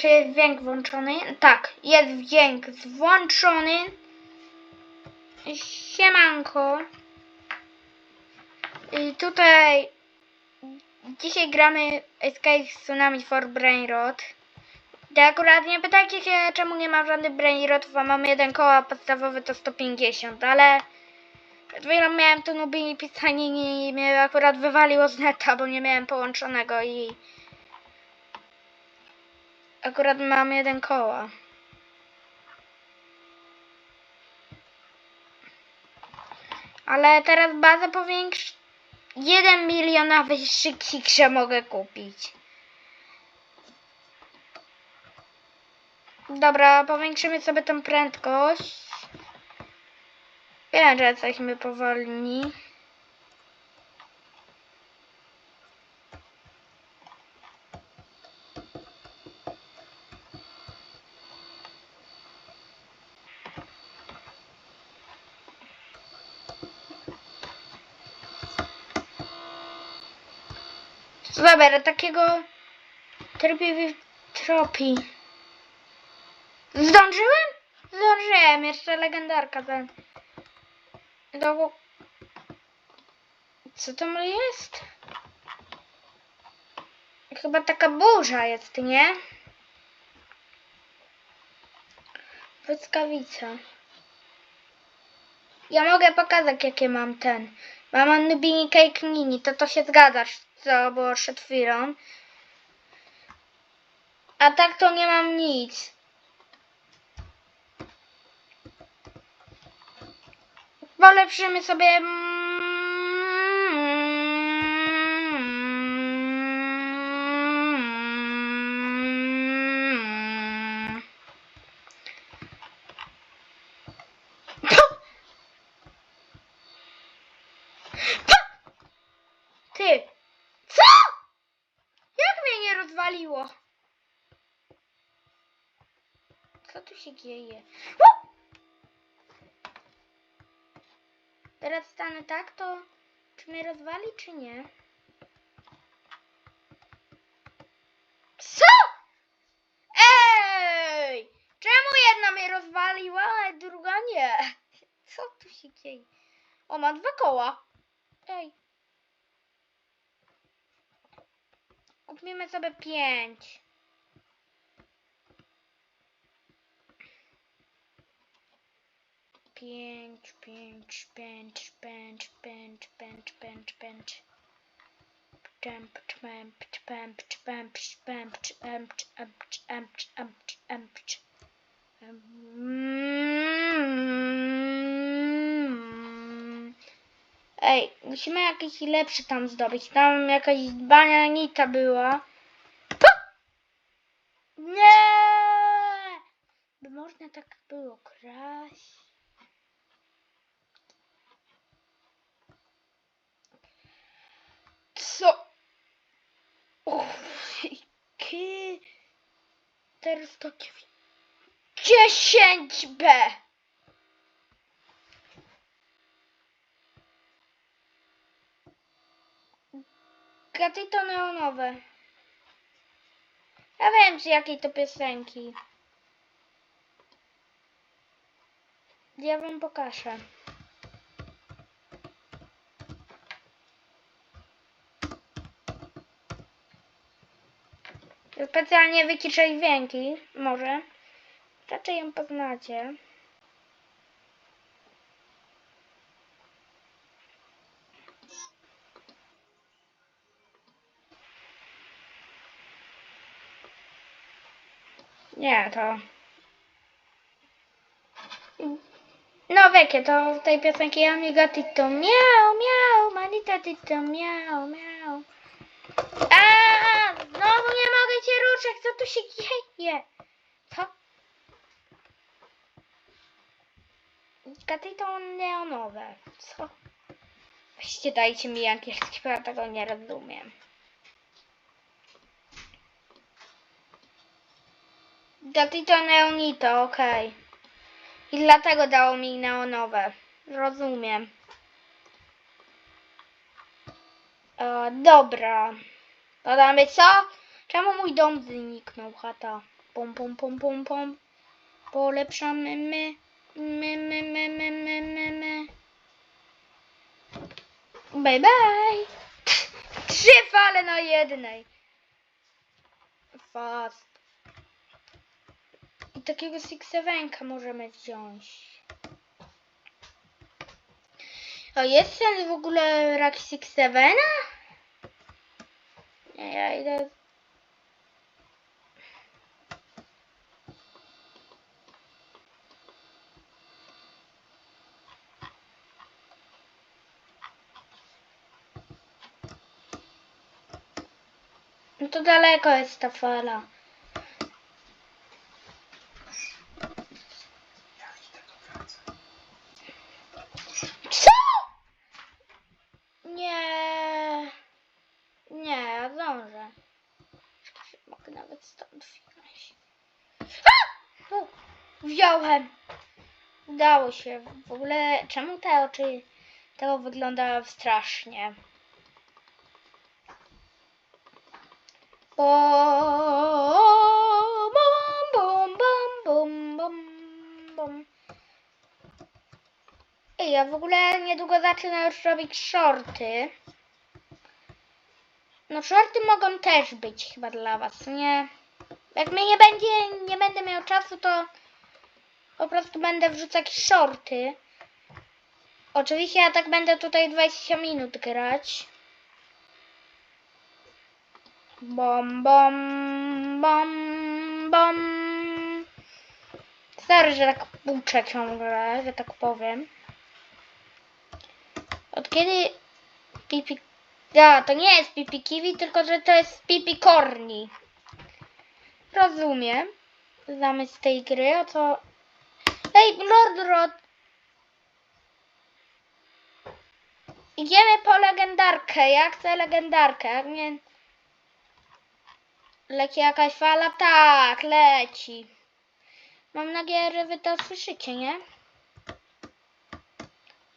Czy jest dźwięk włączony. Tak, jest dźwięk włączony. Siemanko. I tutaj dzisiaj gramy Escape Tsunami for Brainrot. I akurat nie pytajcie się, czemu nie ma żadnych Brainrotów, a mam jeden koła podstawowy to 150, ale chwilą miałem tu nubi pisanie i mnie akurat wywaliło z neta, bo nie miałem połączonego i akurat mam jeden koła. Ale teraz bazę powiększ... 1 milionowy szyksikrze mogę kupić. Dobra, powiększymy sobie tą prędkość. Wiem, że jesteśmy powolni. Dobra, takiego tropi tropi. Zdążyłem? Zdążyłem, jeszcze legendarka ten. Do... Co tam jest? Chyba taka burza jest, nie? Błyskawica. Ja mogę pokazać, jakie mam ten. Mam Nubini Cake Mini, to to się zgadzasz, co było przed chwilą. A tak to nie mam nic. Polepszymy sobie. Co? Jak mnie nie rozwaliło? Co tu się dzieje? U! Teraz stanę tak, to czy mnie rozwali, czy nie? Co? Ej! Czemu jedna mnie rozwaliła, a druga nie? Co tu się dzieje? O, ma dwa koła. Ej. Kupimy sobie pięć. Pięć, pięć, pięć, pięć, pięć, pięć, pięć, pięć. Czemp, czmemp, czpemp, czpemp, czpemp, czemp, czemp, czemp, czemp, czemp, Ej, musimy jakiś lepszy tam zdobyć. Tam jakaś banianita była. Nie! By można tak było kraść. Co? Uff, ki... Teraz to dziewię- 10B! Gaty to neonowe. Ja wiem z jakiej to piosenki. Ja wam pokażę. Specjalnie wyciszę dźwięki, może. Raczej ją poznacie. Nie, to... No wiecie, to w tej piosenki Amiga Tito miau, miau, manita Tito miau, miau. A, znowu nie mogę cię ruszać, co tu się dzieje? Co? Gaty to neonowe, co? Weźcie dajcie mi jakieś, tego nie rozumiem. Gaty to neonito, okej. I dlatego dało mi neonowe. Rozumiem. E, dobra. Dodamy co? Czemu mój dom zniknął, chata? Pom, pom, pom, pom, pom. Polepszamy my. My, my, my, my, my, my, my. Bye, bye. Trzy fale na jednej. Fast. Takiego Six Sevenka możemy wziąć. A jest sens w ogóle rak Six Sevena? Nie, ja idę. No to daleko jest ta fala. Co? Nie. Nie, ja zdążę. Mogę nawet stąd wjechać. A! U, Wziąłem. Udało się. W ogóle czemu te oczy tego wygląda strasznie? Bo bum bum bum bum bum bum. Ej, ja w ogóle niedługo zacznę już robić shorty. No shorty mogą też być chyba dla was, nie? Jak mnie nie będzie, nie będę miał czasu, to po prostu będę wrzucać shorty. Oczywiście ja tak będę tutaj 20 minut grać. Bom, bom, bom, bom. Sorry, że tak płuczę ciągle, że tak powiem. Od kiedy pipi... Ja, to nie jest pipi kiwi, tylko że to jest pipi korni. Rozumiem. Zamysł tej gry, o co... Ej, Lord Rod! Idziemy po legendarkę. Ja chcę legendarkę. Jak mnie... Leci jakaś fala? Tak, leci. Mam nadzieję, że wy to słyszycie, nie?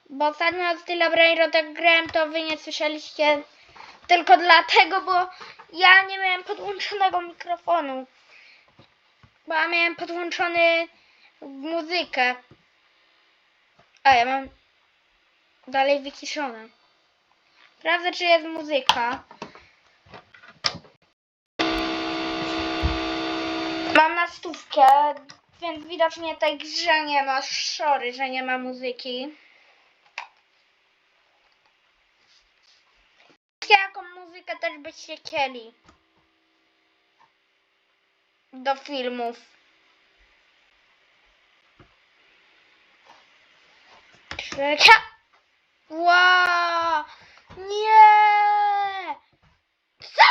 Bo ostatnio z tyle Brainrotek grałem, to wy nie słyszeliście tylko dlatego, bo ja nie miałem podłączonego mikrofonu. Bo ja miałem podłączony muzykę. A ja mam dalej wyciszone. Sprawdzę, czy jest muzyka. Mam na stówkę, więc widocznie tej grze nie ma szory, że nie ma muzyki. Jaką muzykę też byście chcieli do filmów? Trzecia. Wow! Nie! Co?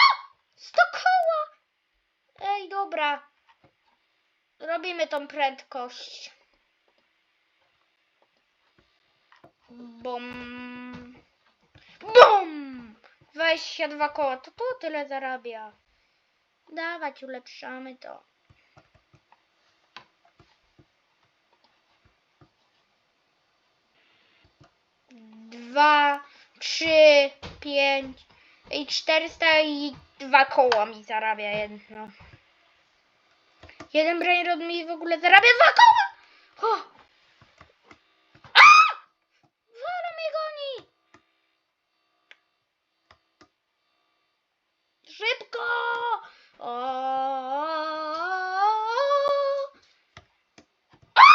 Sto koła! Ej, dobra. Robimy tą prędkość. Bum. Bum! 22 koła, to to tyle zarabia. Dawać, ulepszamy to. Dwa, trzy, pięć i 400 i dwa koła mi zarabia jedno. Jeden brainrod mi w ogóle zarabia dwa koła! O! A! Wola mnie goni! Szybko! O! A!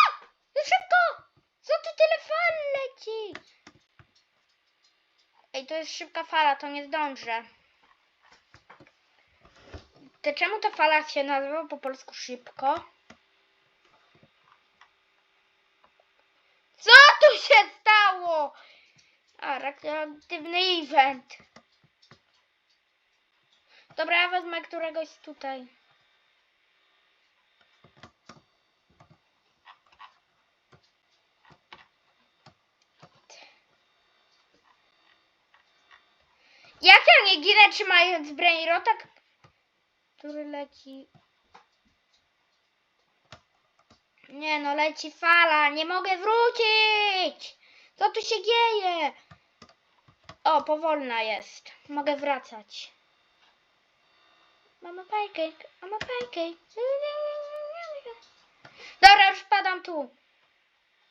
Szybko! Co tu tyle fal leci? Ej, to jest szybka fala, to nie zdążę. To czemu ta fala się nazywa po polsku szybko? Co tu się stało? A, radioaktywny event. Dobra, ja wezmę któregoś tutaj. Jak ja nie ginę trzymając brainrotak, który leci... Nie no, leci fala, nie mogę wrócić! Co tu się dzieje? O, powolna jest. Mogę wracać. Mama pancake, mama pancake. Dobra, już padam tu.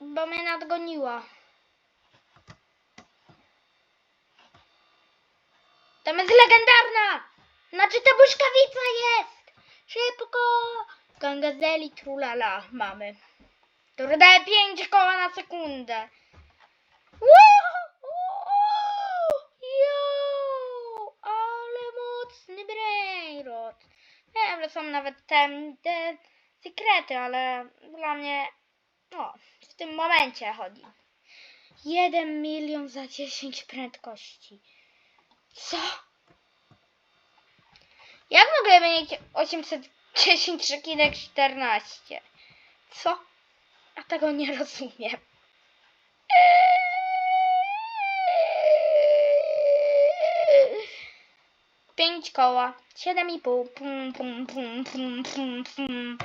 Bo mnie nadgoniła. Tam jest legendarna! Znaczy ta błyskawica jest! Szybko! Gangazeli trulala mamy. Który daje 5 koła na sekundę. Jo! Ale mocny brainrot. Wiem, że są nawet te, te sekrety, ale dla mnie no, w tym momencie chodzi. 1 milion za 10 prędkości. Co? Jak mogę mieć 810 szekinek 14? Co? A tego nie rozumiem. Pięć koła. Siedem i pół. Pum, pum, pum, pum, pum, pum.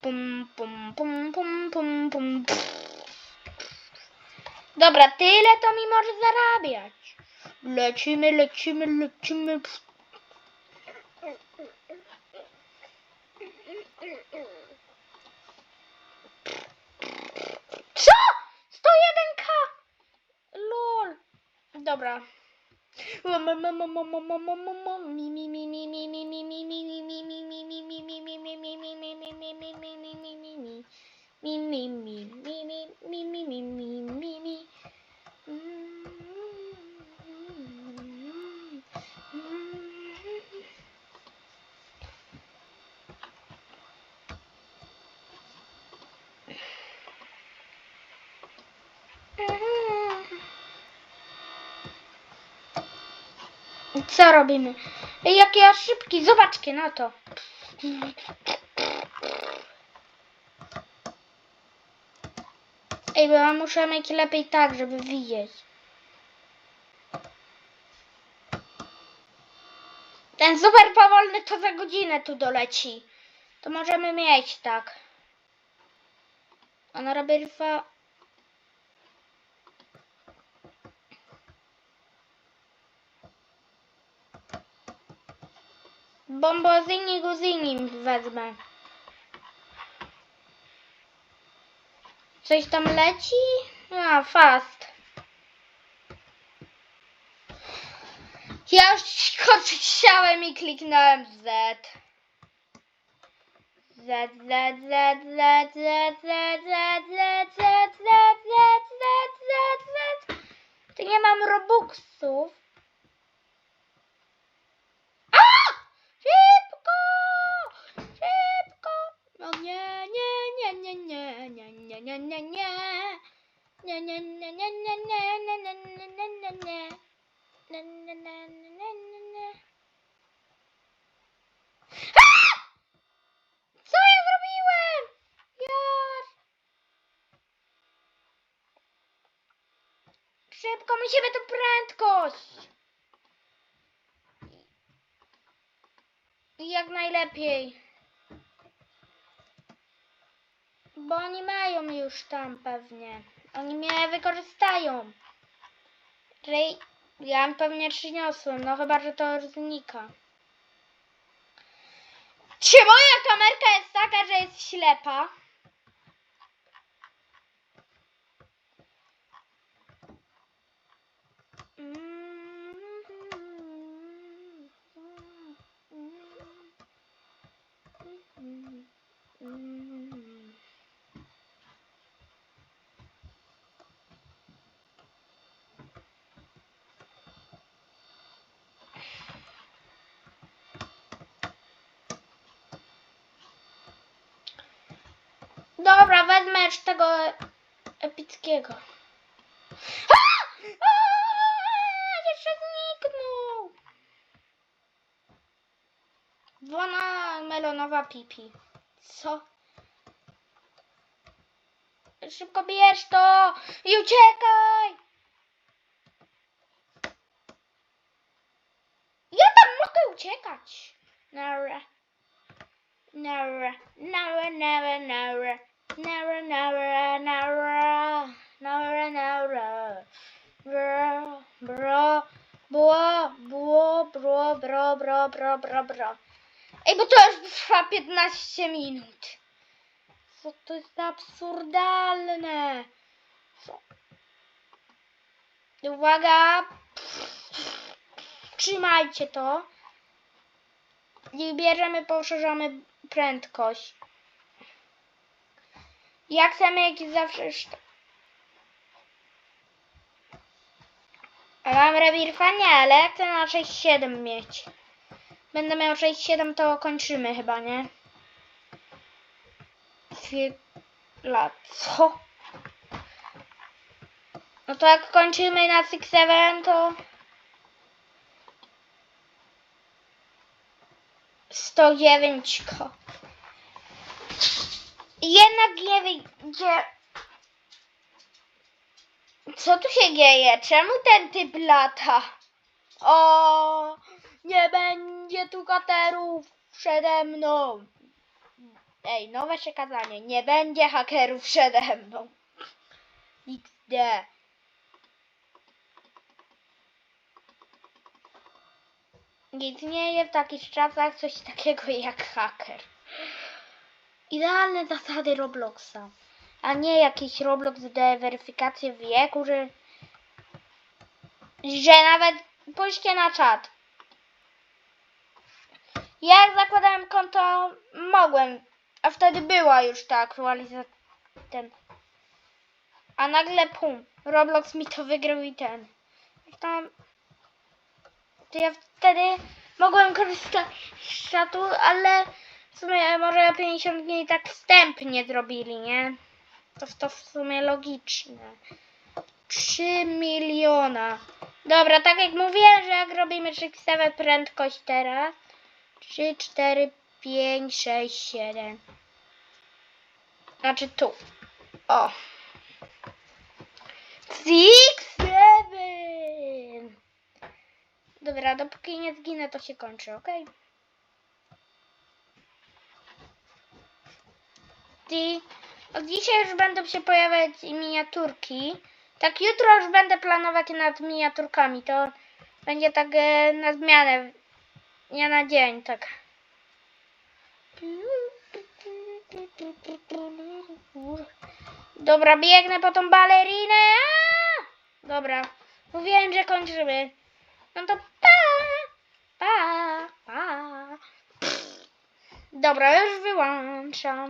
Pum, pum, pum, pum, pum, pum. Dobra, tyle to mi może zarabiać. Lecimy, lecimy, lecimy. Co? 101k! Lol. Dobra. Mi, mi, mi, mi, mi. Co robimy? Ej, Jak ja szybki, zobaczcie na to. Ej, bo ja muszę mieć lepiej tak, żeby widzieć. Ten super powolny to za godzinę tu doleci. To możemy mieć tak. Ona robi dwa... Bombozini guzini wezmę. Coś tam leci? A, fast. Ja już chciałem i kliknąłem Z. Z, Z, Z, Z, Z, Z, Z, Z, Z, Z, Z, Z, Z, Z. To nie mam robuxów. A! Szybko! Szybko! No nie, nie, nie, nie, nie, nie, nie, nie, nie, nie. Nie, nie, nie, nie, nie, nie, nie, nie, nie, nie, nie, nie. Nie, nie, nie, nie, nie, nie! Co ja zrobiłem? Ja... Szybko, musimy tu prędkość. I Jak najlepiej. Bo oni mają już tam pewnie. Oni mnie wykorzystają. Rej, ja pewnie przyniosłem, no chyba, że to znika. Czy moja kamerka jest taka, że jest ślepa? Dobra, wezmę już tego epickiego. Jeszcze zniknął. Wona melonowa pipi. Co? Szybko bierz to i uciekaj! Ja tam mogę uciekać. Nara. Nara. Nara, nara, nara. Nara, nara, nara. Nara, nara. Bro, bro, bro, bro, bro, bro, bro, bro, bro, bro. Ej, bo to już trwa 15 minut. Co to jest absurdalne. Co? Uwaga. Trzymajcie to. I bierzemy, poszerzamy prędkość. Jak chcemy, jak zawsze. szt- A Mam rewir ale chcę na 6-7 mieć. Będę miał 6-7, to kończymy chyba, nie? Chwila, co? No to jak kończymy na 6-7, to... 109 ko. Jednak nie wyjdzie. Co tu się dzieje? Czemu ten typ lata? O, nie będzie tu katerów przede mną. Ej, nowe przekazanie. Nie będzie hakerów przede mną. XD. Nic nie jest w takich czasach coś takiego jak haker. Idealne zasady Robloxa. A nie jakiś Roblox daje weryfikację wieku, że... Że nawet... Pójście na czat. Jak zakładałem konto, mogłem. A wtedy była już ta aktualizacja. Ten. A nagle pum. Roblox mi to wygrał i ten. Tam... To ja wtedy mogłem korzystać z czatu, ale w sumie może 50 dni tak wstępnie zrobili, nie? To, to w sumie logiczne. 3 miliona. Dobra, tak jak mówiłem, że jak robimy 6 prędkość teraz. 3, 4, 5, 6, 7. Znaczy tu. O. 6, 7. Dobra, dopóki nie zginę, to się kończy, ok? I od dzisiaj już będą się pojawiać miniaturki. Tak jutro już będę planować nad miniaturkami. To będzie tak e, na zmianę. Nie na dzień, tak. Dobra, biegnę po tą balerinę. Aaa! Dobra, mówiłem, że kończymy. No to pa, pa, pa. Dobra, już wyłączam.